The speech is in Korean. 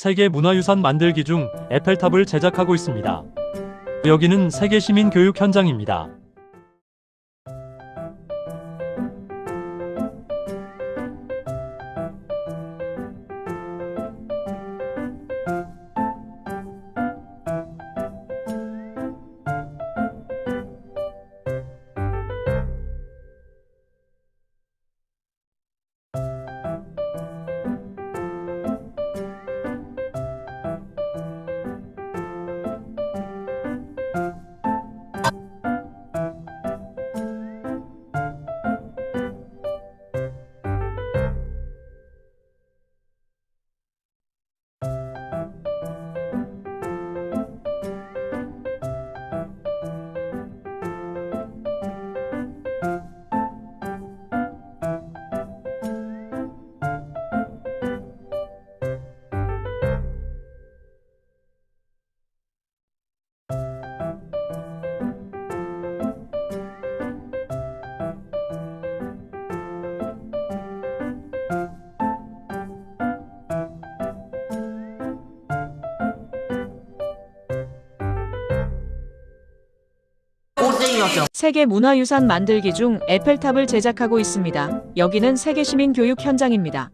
세계 문화유산 만들기 중 에펠탑을 제작하고 있습니다. 여기는 세계 시민 교육 현장입니다. 세계 문화유산 만들기 중 에펠탑을 제작하고 있습니다. 여기는 세계 시민 교육 현장입니다.